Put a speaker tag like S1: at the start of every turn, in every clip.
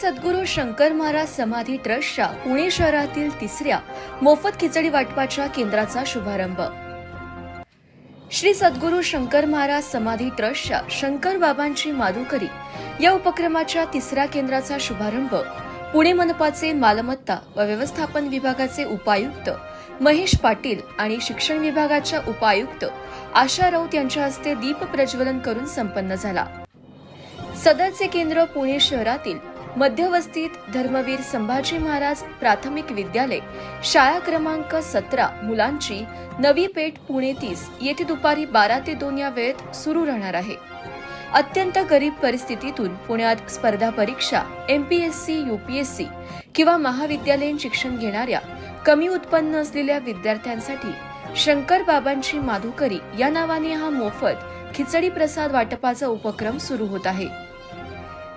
S1: सद्गुरू शंकर महाराज समाधी ट्रस्टच्या पुणे शहरातील तिसऱ्या मोफत खिचडी वाटपाच्या केंद्राचा शुभारंभ. श्री सद्गुरू शंकर महाराज समाधी ट्रस्टच्या शंकर बाबांची माधुकरी या उपक्रमाच्या तिसऱ्या केंद्राचा शुभारंभ पुणे मनपाचे मालमत्ता व व्यवस्थापन विभागाचे उपायुक्त महेश पाटील आणि शिक्षण विभागाच्या उपायुक्त आशा राऊत यांच्या हस्ते दीप प्रज्वलन करून संपन्न झाला. सदरचे केंद्र पुणे शहरातील मध्यवस्तीत धर्मवीर संभाजी महाराज प्राथमिक विद्यालय शाळा क्रमांक सतरा मुलांची नवी पेठ पुणे तीस येथे दुपारी बारा ते दोन या वेळेत सुरू राहणार आहे. अत्यंत गरीब परिस्थितीतून पुण्यात स्पर्धा परीक्षा एमपीएससी सी किंवा महाविद्यालयीन शिक्षण घेणाऱ्या कमी उत्पन्न असलेल्या विद्यार्थ्यांसाठी शंकर बाबांची माधुकरी या नावाने हा मोफत खिचडी प्रसाद वाटपाचा उपक्रम सुरू होत आहे.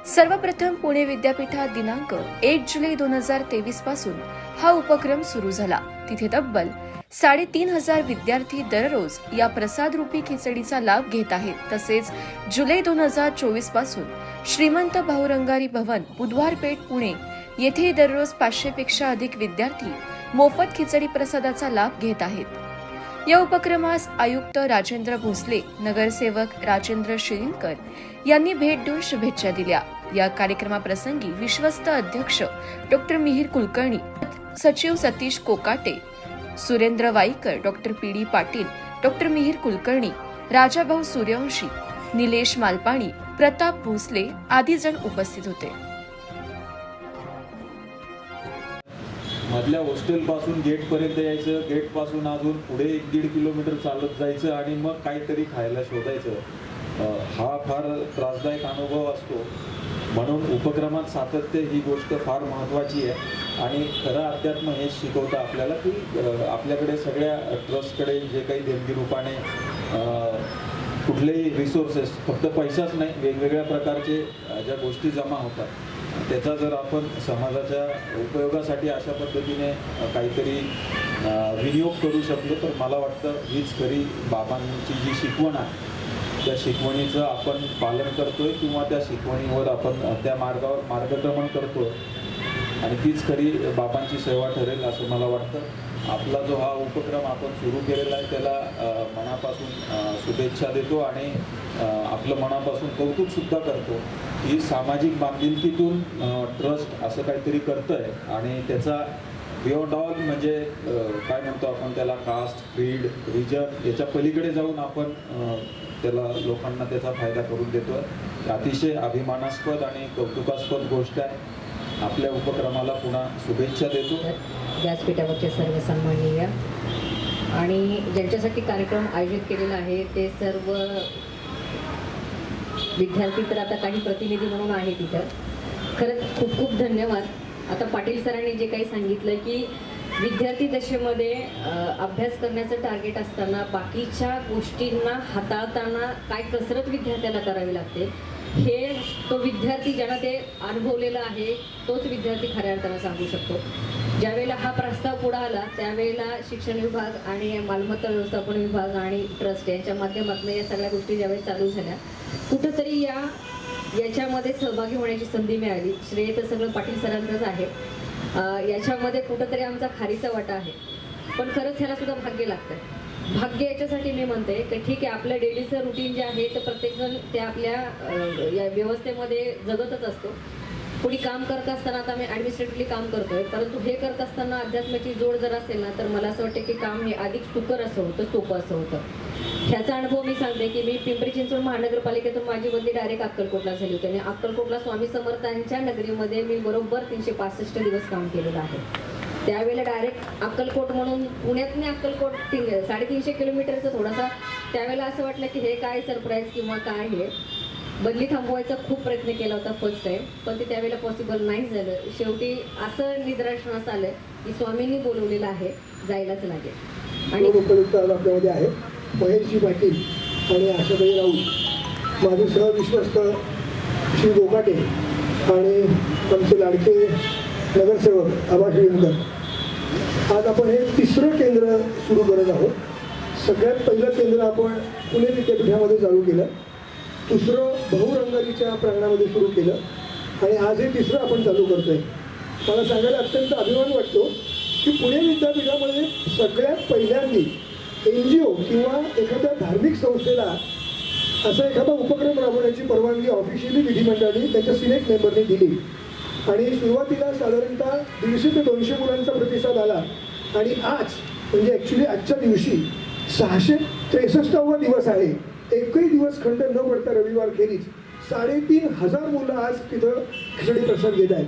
S1: सर्वप्रथम पुणे विद्यापीठात दिनांक एक जुलै दोन हजार तेवीसपासून हा उपक्रम सुरू झाला. तिथे तब्बल साडेतीन हजार विद्यार्थी दररोज या प्रसाद रूपी खिचडीचा लाभ घेत आहेत. तसेच जुलै दोन हजार चोवीसपासून श्रीमंत भाऊरंगारी भवन बुधवार पेठ पुणे येथे दररोज पाचशे पेक्षा अधिक विद्यार्थी मोफत खिचडी प्रसादाचा लाभ घेत आहेत. या उपक्रमास आयुक्त राजेंद्र भोसले नगरसेवक राजेंद्र शिरीनकर यांनी भेट देऊन शुभेच्छा दिल्या. या कार्यक्रमाप्रसंगी विश्वस्त अध्यक्ष डॉक्टर मिहीर कुलकर्णी सचिव Satish Kokate Surendra Waikar doctor P D Patil doctor Mihir Kulkarni Rajabhau Suryavanshi Nilesh Malpani Pratap Bhosale आदी जण उपस्थित होते.
S2: मधल्या हॉस्टेलपासून गेटपर्यंत यायचं गेटपासून अजून पुढे एक दीड किलोमीटर चालत जायचं आणि मग काहीतरी खायला शोधायचं. हा फार त्रासदायक अनुभव असतो. म्हणून उपक्रमात सातत्य ही गोष्ट फार महत्त्वाची आहे. आणि खरं अध्यात्म हे शिकवतं आपल्याला की आपल्याकडे सगळ्या ट्रस्टकडे जे काही देणगी रूपाने कुठलेही रिसोर्सेस फक्त पैसाच नाही वेगवेगळ्या प्रकारचे ज्या गोष्टी जमा होतात त्याचा जर आपण समाजाच्या उपयोगासाठी अशा पद्धतीने काहीतरी विनियोग करू शकलो तर मला वाटतं हीच खरी बाबांची जी शिकवण आहे त्या शिकवणीचं आपण पालन करतोय किंवा त्या शिकवणीवर आपण त्या मार्गावर मार्गक्रमण करतोय. आणि तीच खरी बाबांची सेवा ठरेल असं मला वाटतं. आपला जो हा उपक्रम आपण सुरू केलेला आहे त्याला मनापासून शुभेच्छा देतो आणि आपलं मनापासून कौतुकसुद्धा करतो ही सामाजिक बांधिलकीतून ट्रस्ट असं काहीतरी करतं आहे आणि त्याचा बियॉन्ड ऑल म्हणजे काय म्हणतो आपण त्याला कास्ट क्रीड रिजन याच्या पलीकडे जाऊन आपण त्याला लोकांना त्याचा फायदा करून देतो अतिशय अभिमानास्पद आणि कौतुकास्पद गोष्ट आहे. आपल्या उपक्रमाला पुन्हा शुभेच्छा देतो.
S3: व्यासपीठावरचे सर्व सन्माननीय. आणि ज्यांच्यासाठी कार्यक्रम आयोजित केलेला आहे ते सर्व विद्यार्थी तर आता काही प्रतिनिधी म्हणून आहे तिथं खरंच खूप खूप धन्यवाद. आता पाटील सरांनी जे काही सांगितलं की विद्यार्थी दशेमध्ये अभ्यास करण्याचं टार्गेट असताना बाकीच्या गोष्टींना हाताळताना काय कसरत विद्यार्थ्याला करावी लागते हे तो विद्यार्थी ज्यांना ते अनुभवलेलं आहे तोच विद्यार्थी खऱ्या अर्थानं सांगू शकतो. ज्यावेळेला हा प्रस्ताव पुढे आला त्यावेळेला शिक्षण विभाग आणि मालमत्ता व्यवस्थापन विभाग आणि ट्रस्ट यांच्या माध्यमातून या सगळ्या गोष्टी ज्यावेळेस चालू झाल्या कुठंतरी या याच्यामध्ये सहभागी होण्याची संधी मिळाली. श्रेय तर सगळं पाटील सरांचंच आहे. याच्यामध्ये कुठंतरी आमचा खारीचा वाटा आहे. पण खरंच ह्याला सुद्धा भाग्य लागतं भाग्य याच्यासाठी मी म्हणते की ठीक आहे आपलं डेलीचं रुटीन जे आहे तर प्रत्येकजण ते आपल्या या व्यवस्थेमध्ये जगतच असतो. कोणी काम करत असताना आता मी ॲडमिनिस्ट्रेटिव्हली काम करतोय परंतु हे करत असताना अध्यात्माची जोड जर असेल ना तर मला असं वाटतं की काम हे अधिक सुकर असं होतं सोपं असं होतं. ह्याचा अनुभव मी सांगते की मी पिंपरी चिंचवड महानगरपालिकेतून माझी बदली डायरेक्ट अक्कलकोटला झाली होती आणि अक्कलकोटला स्वामी समर्थांच्या नगरीमध्ये मी बरोबर तीनशे पासष्ट दिवस काम केलेलं आहे. त्यावेळेला डायरेक्ट अक्कलकोट म्हणून पुण्यातने अक्कलकोट तीन साडेतीनशे किलोमीटरचं थोडासा त्यावेळेला असं वाटलं की हे काय सरप्राईज किंवा काय हे? बदली थांबवायचा खूप प्रयत्न केला होता फर्स्ट टाइम पण ते त्यावेळेला पॉसिबल नाही झालं. शेवटी असं निदर्शनास आलं की स्वामींनी बोलवलेलं आहे जायलाच लागेल. आणि
S4: उपयुक्त आपल्यामध्ये आहे महेशजी पाटील आणि आशाबाई राऊत माझे सहविश्वस्त श्री गोकाटे आणि आमचे लाडके नगरसेवक आबा श्रीनकर आज आपण हे तिसरं केंद्र सुरू करत आहोत. सगळ्यात पहिलं केंद्र आपण पुणे विद्यापीठामध्ये चालू केलं. दुसरं बहुरंगारीच्या प्रांगणामध्ये सुरू केलं. आणि आज हे तिसरं आपण चालू करतोय. मला सांगायला अत्यंत अभिमान वाटतो की पुणे विद्यापीठामध्ये सगळ्यात पहिल्यांदी एन जी ओ किंवा एखाद्या धार्मिक संस्थेला असा एखादा उपक्रम राबवण्याची परवानगी ऑफिशियली विधिमंडळाने त्याच्या सिनेट मेंबरने दिली. आणि सुरुवातीला साधारणतः दीडशे ते दोनशे मुलांचा प्रतिसाद आला. आणि आज म्हणजे ॲक्च्युली आजच्या दिवशी सहाशे त्रेसष्टावा दिवस आहे. एकही दिवस खंड न पडता रविवार खेरीज साडेतीन हजार मुलं आज तिथं खिचडी प्रसाद घेत आहेत.